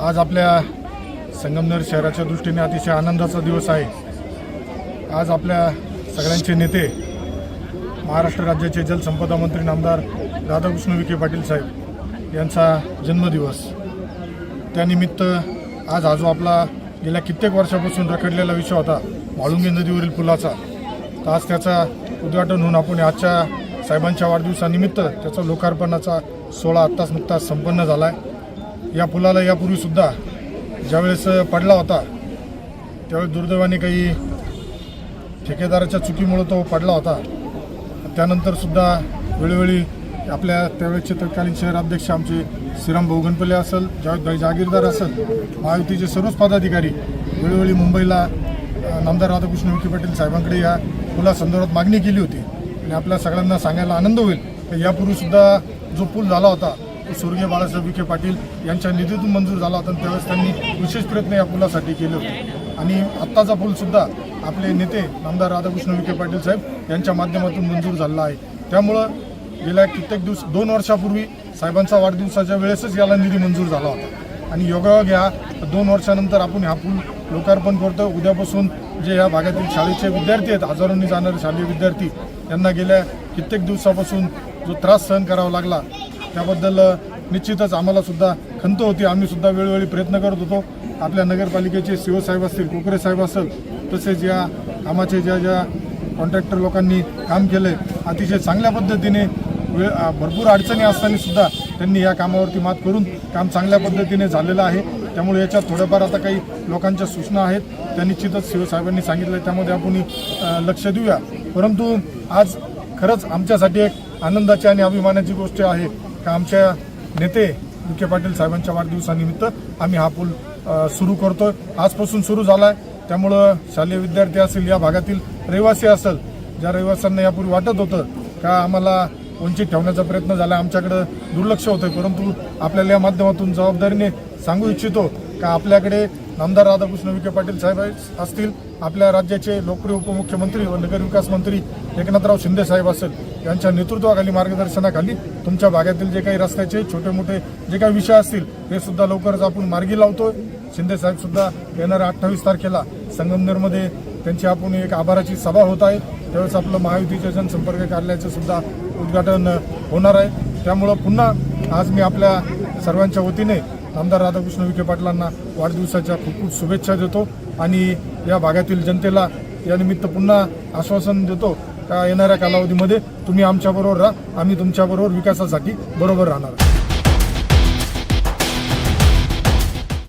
आज आपल्या संगमनेर शहराच्या दृष्टीने अतिशय आनंदाचा दिवस आहे. आज आपल्या सगळ्यांचे नेते महाराष्ट्र राज्याचे जलसंपदा मंत्री नामदार राधाकृष्ण विखे पाटील साहेब यांचा जन्मदिवस. त्यानिमित्त आज हा जो आपला गेल्या कित्येक वर्षापासून रखडलेला विषय होता म्हाळुंगे नदीवरील पुलाचा. तर आज त्याचा उद्घाटन होऊन आपण आजच्या साहेबांच्या वाढदिवसानिमित्त त्याचा लोकार्पणाचा सोहळा आत्ताच नुकताच संपन्न झाला आहे या पुलाला यापूर्वीसुद्धा ज्यावेळेस पडला होता त्यावेळेस दुर्दैवाने काही ठेकेदाराच्या चुकीमुळं तो पडला होता. त्यानंतरसुद्धा वेळोवेळी आपल्या त्यावेळेचे तत्कालीन शहराध्यक्ष आमचे श्रीराम भाऊ असेल जावेदभाई जागीरदार असेल महायुतीचे सर्वच पदाधिकारी वेळोवेळी मुंबईला अ, नामदार राधाकृष्ण विखे पाटील साहेबांकडे या पुलासंदर्भात मागणी केली होती. आणि आपल्या सगळ्यांना सांगायला आनंद होईल. की यापूर्वीसुद्धा जो पूल झाला होता स्वर्गीय बाळासाहेब विखे पाटील यांच्या निधीतून मंजूर झाला होता आणि त्यावेळेस त्यांनी विशेष प्रयत्न या पुलासाठी केले होते. आणि आत्ताचा पूलसुद्धा आपले नेते आमदार राधाकृष्ण विखे पाटील साहेब यांच्या माध्यमातून मंजूर झालेला आहे. त्यामुळं गेल्या कित्येक दिवस दोन वर्षापूर्वी साहेबांचा वाढदिवसाच्या वेळेसच याला निधी मंजूर झाला होता. आणि योगायोग ह्या दोन वर्षानंतर आपण हा पूल लोकार्पण करतो उद्यापासून जे या भागातील शाळेचे विद्यार्थी आहेत हजारोंनी जाणारे शालेय विद्यार्थी यांना गेल्या कित्येक दिवसापासून जो त्रास सहन करावा लागला त्याबद्दल निश्चितच आम्हाला सुद्धा खंत होती. आम्ही सुद्धा वेळोवेळी प्रयत्न करत होतो. आपल्या नगरपालिकेचे शिवसाहेब साहेब असतील कोकरे साहेब असेल तसेच या कामाचे ज्या ज्या कॉन्ट्रॅक्टर लोकांनी काम केलं आहे अतिशय चांगल्या पद्धतीने वेळ भरपूर अडचणी असताना सुद्धा त्यांनी या कामावरती मात करून काम चांगल्या पद्धतीने झालेलं आहे. त्यामुळे याच्यात थोड्याफार आता काही लोकांच्या सूचना आहेत. त्या निश्चितच शिवसाहेबांनी सांगितलं त्यामध्ये आपण लक्ष देऊया. परंतु आज खरंच आमच्यासाठी एक आनंदाची आणि अभिमानाची गोष्ट आहे. का आमच्या नेते विखे पाटील साहेबांच्या वाढदिवसानिमित्त आम्ही हा पूल सुरू करतोय. आजपासून सुरू झाला आहे त्यामुळं शालेय विद्यार्थी असेल या भागातील रहिवासी असेल ज्या रहिवाशांना यापूर्वी वाटत होतं का आम्हाला वंचित ठेवण्याचा प्रयत्न झाला. आमच्याकडं दुर्लक्ष होतं परंतु आपल्याला या माध्यमातून जबाबदारीने सांगू इच्छितो का आपल्याकडे नामदार राधाकृष्ण विखे पाटील साहेब असतील आपल्या राज्याचे लोकप्रिय उपमुख्यमंत्री व नगरविकास मंत्री एकनाथराव शिंदे साहेब असेल यांच्या नेतृत्वाखाली मार्गदर्शनाखाली तुमच्या भागातील जे काही रस्त्याचे छोटे मोठे जे काही विषय असतील हे सुद्धा लवकरच आपण मार्गी लावतोय. शिंदे साहेब सुद्धा येणाऱ्या अठ्ठावीस तारखेला संगमनेरमध्ये त्यांची आपण एक आभाराची सभा होत आहे. त्यावेळेस आपलं महायुतीच्या जनसंपर्क कार्यालयाचं सुद्धा उद्घाटन होणार आहे. त्यामुळं पुन्हा आज मी आपल्या सर्वांच्या वतीने आमदार राधाकृष्ण विखे पाटलांना वाढदिवसाच्या खूप खूप शुभेच्छा देतो आणि या भागातील जनतेला यानिमित्त पुन्हा आश्वासन देतो का येणाऱ्या कालावधीमध्ये तुम्ही आमच्याबरोबर राहा. आम्ही तुमच्याबरोबर विकासासाठी बरोबर राहणार